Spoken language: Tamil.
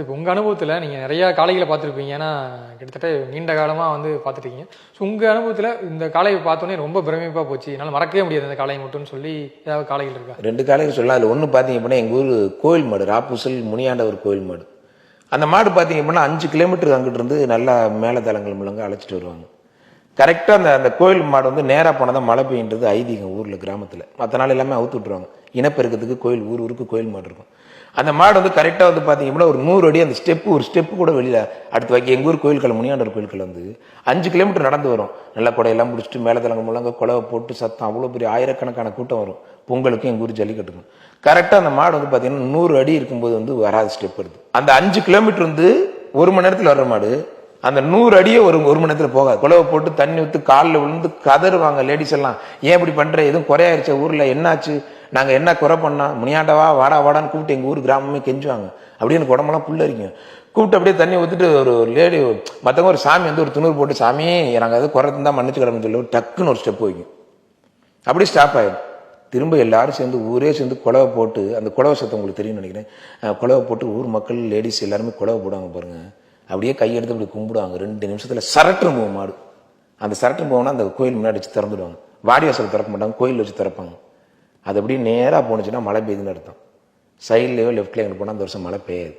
இப்போ உங்கள் அனுபவத்தில் நீங்கள் நிறையா காளைகளை பார்த்துருப்பீங்க. ஏன்னா கிட்டத்தட்ட நீண்ட காலமாக வந்து பார்த்துட்டீங்க. ஸோ உங்கள் அனுபவத்தில் இந்த காளையை பார்த்தோன்னே ரொம்ப பிரமிப்பாக போச்சு. என்னால் மறக்கவே முடியாது இந்த காளையை மட்டும்னு சொல்லி ஏதாவது காளைகள் இருக்கா? ரெண்டு காளைகள் சொல்லலாம். அதில் ஒன்று பார்த்தீங்க அப்படின்னா எங்கள் ஊர் கோயில் மாடு ராப்பூசல் முனியாண்டவர் கோயில் மாடு. அந்த மாடு பார்த்தீங்க அப்படின்னா அஞ்சு கிலோமீட்டர் அங்கிட்டு இருந்து நல்லா மேலதளங்கள் மூலங்க அழைச்சிட்டு வருவாங்க. கரெக்டாக அந்த அந்த கோயில் மாடு வந்து நேராக போனால் தான் மழை பெய்யுன்றது ஐதீகம் ஊரில் கிராமத்தில். மற்ற நாள் எல்லாமே அவுத்து விட்டுருவாங்க. இனப்பெருக்கத்துக்கு கோயில் ஊர் ஊருக்கு கோயில் மாடு இருக்கும். அந்த மாடு வந்து கரெக்டாக வந்து பார்த்தீங்கன்னா ஒரு நூறு அடி அந்த ஸ்டெப்பு ஒரு ஸ்டெப்பு கூட வெளியில் அடுத்து வைக்க எங்கள் ஊர் கோயில்கள் முனியாண்டர் கோயில்கள் வந்து அஞ்சு கிலோமீட்டர் நடந்து வரும். நல்லா குடையெல்லாம் பிடிச்சிட்டு தலங்க முழங்க குழவை போட்டு சத்தம் அவ்வளோ பெரிய ஆயிரக்கணக்கான கூட்டம் வரும். பொங்கலுக்கும் எங்கள் ஊர் ஜல்லிக்கட்டுக்கும். கரெக்டாக அந்த மாடு வந்து பார்த்தீங்கன்னா நூறு அடி இருக்கும்போது வந்து வராது ஸ்டெப் வருது. அந்த அஞ்சு கிலோமீட்டர் வந்து ஒரு மணி நேரத்தில் வர்ற மாடு அந்த நூறு அடியே ஒரு ஒரு மணி நேரத்தில் போகாது. குழவை போட்டு தண்ணி ஊற்றி காலில் விழுந்து கதறுவாங்க லேடிஸ் எல்லாம். ஏன் இப்படி பண்ணுற எதுவும் குறையாயிருச்ச? ஊரில் என்னாச்சு? நாங்கள் என்ன குறை பண்ணால் முனியாண்டவா வாடா வாடான்னு கூப்பிட்டு எங்கள் ஊர் கிராமமே கெஞ்சுவாங்க. அப்படியே எனக்கு உடம்பெல்லாம் புல்லரிக்கும் கூப்பிட்டு அப்படியே தண்ணி ஊற்றிட்டு ஒரு லேடி மற்றவங்க ஒரு சாமி வந்து ஒரு துணூர் போட்டு சாமி நாங்கள் அது குறை தான் மன்னிச்சு கிடக்குன்னு சொல்லி டக்குன்னு ஒரு ஸ்டெப் வைக்கும் அப்படியே ஸ்டாப் ஆகிடும் திரும்ப எல்லாரும் சேர்ந்து ஊரே சேர்ந்து குழவை போட்டு அந்த குழவை சத்தம் உங்களுக்கு தெரியும்னு நினைக்கிறேன். குழவை போட்டு ஊர் மக்கள் லேடிஸ் எல்லாருமே குழவை போடுவாங்க பாருங்கள் அப்படியே கையெடுத்து அப்படி கும்பிடுவாங்க. ரெண்டு நிமிஷத்தில் சரட்டு போகும் மாடு அந்த சரட்டு போகணும்னா அந்த கோயில் முன்னாடி வச்சு திறந்துடுவாங்க. வாடி வாசல் திறக்க மாட்டாங்க கோயில் வச்சு திறப்பாங்க. அது அப்படியே நேராக போணுச்சுன்னா மழை பெய்யுதுன்னு அர்த்தம். சைட்லேயோ லெஃப்ட்லேயோ எங்கே போனால் அந்த வருஷம் மழை பெய்யாது.